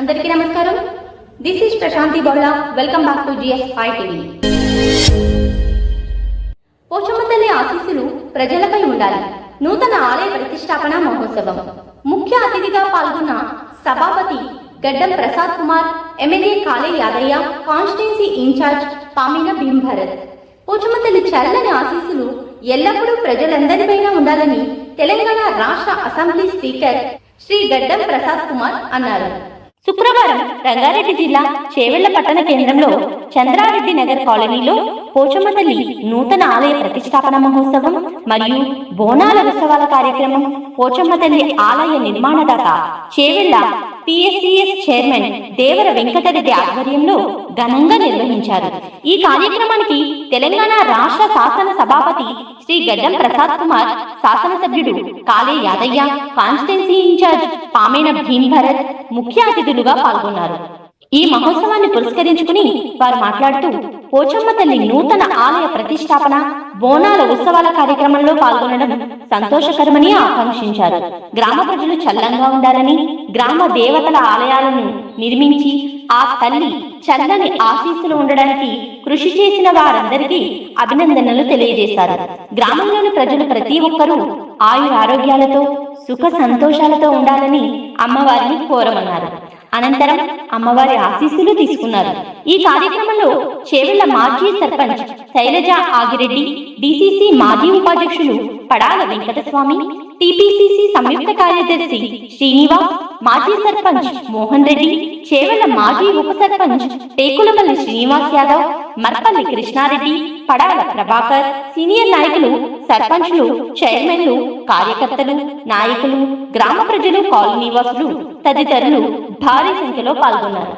అందరికీ Prashanthi Bowla welcome back to GS I TV Pochamma తల్లి ఆశీస్సులు ప్రజలపై ఉండాలి. నూతన ఆలయ ప్రతిష్టాపన మహోత్సవం. ముఖ్య అతిథిగా పాల్గొన్న సభాపతి Gaddam Prasad Kumar MLA Kale Yadaiah constituency in-charge Pamina Bheem Pochamma తల్లి చల్లని ఆశీస్సులు ఎల్లప్పుడూ ప్రజలందరిపైన ఉండాలని తెలంగాణ రాష్ట్ర అసెంబ్లీ స్పీకర్ శ్రీ గడ్డం ప్రసాద్ కుమార్ అన్నారు. శుక్రవారం రంగారెడ్డి జిల్లా చేవెళ్ళ పట్టణ కేంద్రంలో చంద్రారెడ్డి నగర్ కాలనీలో పోచమ్మ తల్లి నూతన ఆలయ ప్రతిష్టాపన మహోత్సవం మరియు బోనాల ఉత్సవాల కార్యక్రమం పోచమ్మ తల్లి ఆలయ నిర్మాణదాత చేవెళ్ళ పిఎస్సిఎస్ చైర్మన్ దేవర వెంకటరెడ్డి ఆధ్వర్యంలో ఘనంగా నిర్వహించారు. ఈ కార్యక్రమానికి తెలంగాణ రాష్ట్ర శాసన సభాపతి శ్రీ గడ్డం ప్రసాద్ కుమార్ శాసనసభ్యుడు కాలే యాదయ్య కాన్స్టిట్యున్సీ ఇన్ఛార్జ్ పామేన భీమ్ భరత్ ముఖ్య అతిథులుగా పాల్గొన్నారు. ఈ మహోత్సవాన్ని పురస్కరించుకుని వారు మాట్లాడుతూ పోచమ్మ తల్లి నూతన ఆలయ ప్రతిష్టాపన బోనాల ఉత్సవాల కార్యక్రమంలో పాల్గొనడం సంతోషకరమని ఆకాంక్షించారు. గ్రామ ప్రజలు చల్లంగా ఉండాలని గ్రామ దేవతల ఆలయాలను నిర్మించి ఆ తల్లి చల్లని ఆశీస్సులు ఉండడానికి కృషి చేసిన వారందరికీ అభినందనలు తెలియజేశారు. గ్రామంలోని ప్రజలు ప్రతి ఒక్కరూ ఆయుర ఆరోగ్యాలతో సుఖ సంతోషాలతో ఉండాలని అమ్మవారిని కోరమన్నారు. అనంతరం అమ్మవారి ఆశీస్సులు తీసుకున్నారు. ఈ కార్యక్రమంలో చేవెళ్ళ మాజీ సర్పంచ్ శైలజ ఆగిరెడ్డి డిసిసి మాజీ ఉపాధ్యక్షులు పడాల వెంకటస్వామి టిపిసిసి సంయుక్త కార్యదర్శి శ్రీనివాస్ మాజీ సర్పంచ్ మోహన్ రెడ్డి చేవెళ్ళ మాజీ ఉప సర్పంచ్ టేకులపల్లి శ్రీనివాస్ యాదవ్ మర్పల్లి కృష్ణారెడ్డి పడాల ప్రభాకర్ సీనియర్ నాయకులు సర్పంచ్లు చైర్మన్లు కార్యకర్తలు నాయకులు గ్రామ ప్రజలు కాలనీవాసులు తదితరులు భారీ సంఖ్యలో పాల్గొన్నారు.